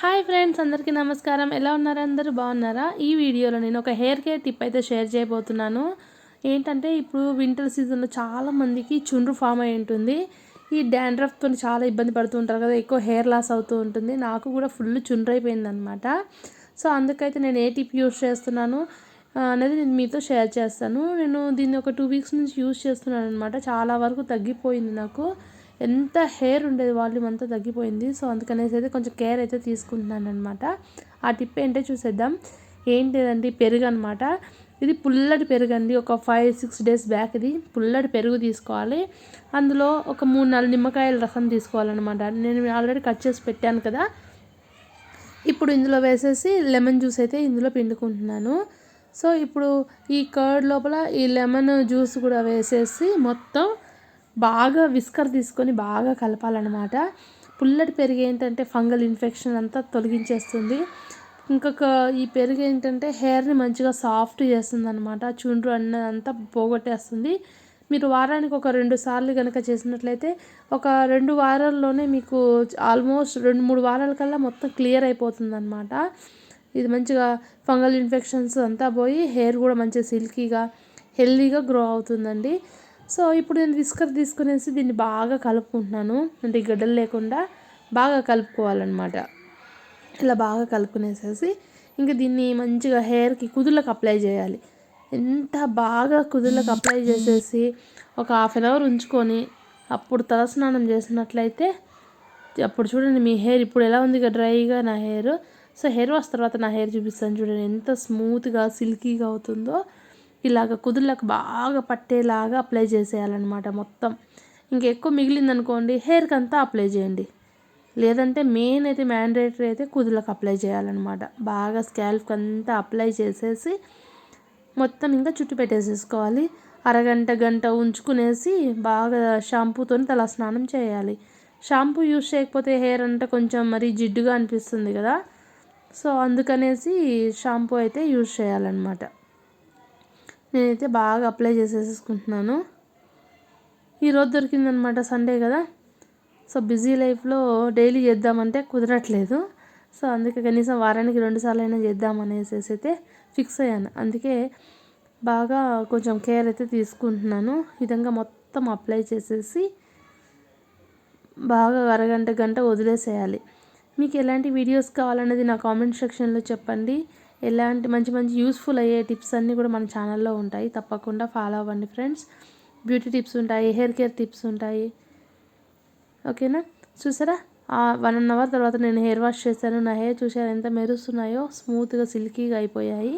Hi friends అందరికీ నమస్కారం. ఎలా ఉన్నారు అందరూ? బాగున్నారా? ఈ వీడియోలో నేను ఒక హెయిర్ కేర్ టిప్ అయితే షేర్ చేయబోతున్నాను. ఏంటంటే ఇప్పుడు వింటర్ సీజన్లో చాలామందికి చుండ్రు ఫామ్ అయి ఉంటుంది. ఈ డాండ్రఫ్తో చాలా ఇబ్బంది పడుతూ ఉంటారు కదా ఎక్కువ హెయిర్ లాస్ అవుతూ ఉంటుంది. నాకు కూడా ఫుల్ చుండ్రు అయిపోయింది అనమాట సో అందుకైతే నేను ఏ టిప్ యూస్ చేస్తున్నాను అనేది నేను మీతో షేర్ చేస్తాను. నేను దీన్ని ఒక టూ వీక్స్ నుంచి యూస్ చేస్తున్నాను అనమాట చాలా వరకు తగ్గిపోయింది నాకు. ఎంత హెయిర్ ఉండేది వాల్యూమ్ అంతా తగ్గిపోయింది. సో అందుకనేసి అయితే కొంచెం కేర్ అయితే తీసుకుంటున్నాను అనమాట ఆ టిప్ ఏంటో చూసేద్దాం. ఏంటిదండి? పెరుగు అనమాట ఇది పుల్లటి పెరుగు అండి ఒక ఫైవ్ సిక్స్ డేస్ బ్యాక్ ఇది పుల్లటి పెరుగు తీసుకోవాలి. అందులో ఒక మూడు నాలుగు నిమ్మకాయల రసం తీసుకోవాలన్నమాట. నేను ఆల్రెడీ కట్ చేసి పెట్టాను కదా. ఇప్పుడు ఇందులో వేసేసి లెమన్ జ్యూస్ అయితే ఇందులో పిండుకుంటున్నాను. సో ఇప్పుడు ఈ కర్డ్ లోపల ఈ లెమన్ జ్యూస్ కూడా వేసేసి మొత్తం బాగా విస్కర్ తీసుకొని బాగా కలపాలన్నమాట. పుల్లటి పెరుగు ఏంటంటే ఫంగల్ ఇన్ఫెక్షన్ అంతా తొలగించేస్తుంది. ఇంకొక ఈ పెరుగు ఏంటంటే హెయిర్ని మంచిగా సాఫ్ట్ చేస్తుంది అనమాట చుండ్రు అన్నదంతా పోగొట్టేస్తుంది. మీరు వారానికి ఒక రెండు సార్లు కనుక చేసినట్లయితే ఒక రెండు వారాల్లోనే మీకు ఆల్మోస్ట్ రెండు మూడు వారాల కల్లా మొత్తం క్లియర్ అయిపోతుంది అనమాట ఇది మంచిగా ఫంగల్ ఇన్ఫెక్షన్స్ అంతా పోయి హెయిర్ కూడా మంచిగా సిల్కీగా హెల్దీగా గ్రో అవుతుందండి. సో ఇప్పుడు నేను విస్కర్ తీసుకునేసి దీన్ని బాగా కలుపుకుంటున్నాను. అంటే గడ్డలు లేకుండా బాగా కలుపుకోవాలన్నమాట. ఇలా బాగా కలుపుకునేసేసి ఇంకా దీన్ని మంచిగా హెయిర్కి కుదులకు అప్లై చేయాలి. ఎంత బాగా కుదులకు అప్లై చేసేసి ఒక హాఫ్ అన్ అవర్ ఉంచుకొని అప్పుడు తలస్నానం చేసినట్లయితే అప్పుడు చూడండి మీ హెయిర్ ఇప్పుడు ఎలా ఉంది డ్రైగా నా హెయిర్. సో హెయిర్ వాష్ తర్వాత నా హెయిర్ చూపిస్తాను చూడండి ఎంత స్మూత్గా సిల్కీగా అవుతుందో. ఇలాగ కుదుళ్ళకు బాగా పట్టేలాగా అప్లై చేసేయాలన్నమాట మొత్తం. ఇంకెక్కువ మిగిలిందనుకోండి హెయిర్కి అంతా అప్లై చేయండి. లేదంటే మెయిన్ అయితే మ్యాండేటరీ అయితే కుదులకు అప్లై చేయాలన్నమాట. బాగా స్కాల్ఫ్కి అంతా అప్లై చేసేసి మొత్తం ఇంకా చుట్టు పెట్టేసేసుకోవాలి. అరగంట గంట ఉంచుకునేసి బాగా షాంపూతో తల స్నానం చేయాలి. షాంపూ యూస్ చేయకపోతే హెయిర్ అంటే కొంచెం మరీ జిడ్డుగా అనిపిస్తుంది కదా. సో అందుకనేసి షాంపూ అయితే యూజ్ చేయాలన్నమాట. నేనైతే బాగా అప్లై చేసేసుకుంటున్నాను ఈరోజు దొరికిందనమాట సండే కదా. సో బిజీ లైఫ్లో డైలీ చేద్దామంటే కుదరట్లేదు. సో అందుకే కనీసం వారానికి రెండు సార్లు అయినా చేద్దామనేసి అయితే ఫిక్స్ అయ్యాను. అందుకే బాగా కొంచెం కేర్ అయితే తీసుకుంటున్నాను. విధంగా మొత్తం అప్లై చేసేసి బాగా అరగంట గంట వదిలేసేయాలి. మీకు ఎలాంటి వీడియోస్ కావాలన్నది నా కామెంట్ సెక్షన్లో చెప్పండి. ఎలాంటి మంచి మంచి యూస్ఫుల్ అయ్యే టిప్స్ అన్నీ కూడా మన ఛానల్లో ఉంటాయి. తప్పకుండా ఫాలో అవ్వండి ఫ్రెండ్స్ బ్యూటీ టిప్స్ ఉంటాయి హెయిర్ కేర్ టిప్స్ ఉంటాయి. ఓకేనా చూసారా? వన్ అన్ అవర్ తర్వాత నేను హెయిర్ వాష్ చేశాను. నా హెయిర్ చూసారు? ఎంత మెరుస్తున్నాయో? స్మూత్గా సిల్కీగా అయిపోయాయి.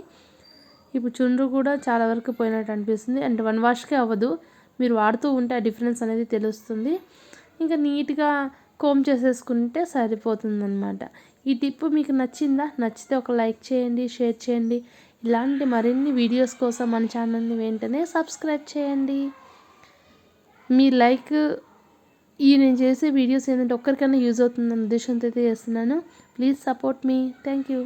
ఇప్పుడు చుండ్రు కూడా చాలా వరకు పోయినట్టు అనిపిస్తుంది. అండ్ వన్ వాష్కే అవ్వదు. మీరు వాడుతూ ఉంటే ఆ డిఫరెన్స్ అనేది తెలుస్తుంది. ఇంకా నీట్గా కోమ్ చేసేసుకుంటే సరిపోతుంది అనమాట ఈ టిప్ మీకు నచ్చిందా? నచ్చితే ఒక లైక్ చేయండి షేర్ చేయండి. ఇలాంటి మరిన్ని వీడియోస్ కోసం మన ఛానల్ని వెంటనే సబ్స్క్రైబ్ చేయండి. మీ లైక్ ఈ నేను చేసే వీడియోస్ ఏంటంటే ఒక్కరికైనా యూజ్ అవుతుందన్న ఉద్దేశంతో అయితే చేస్తున్నాను. Please support me. Thank you.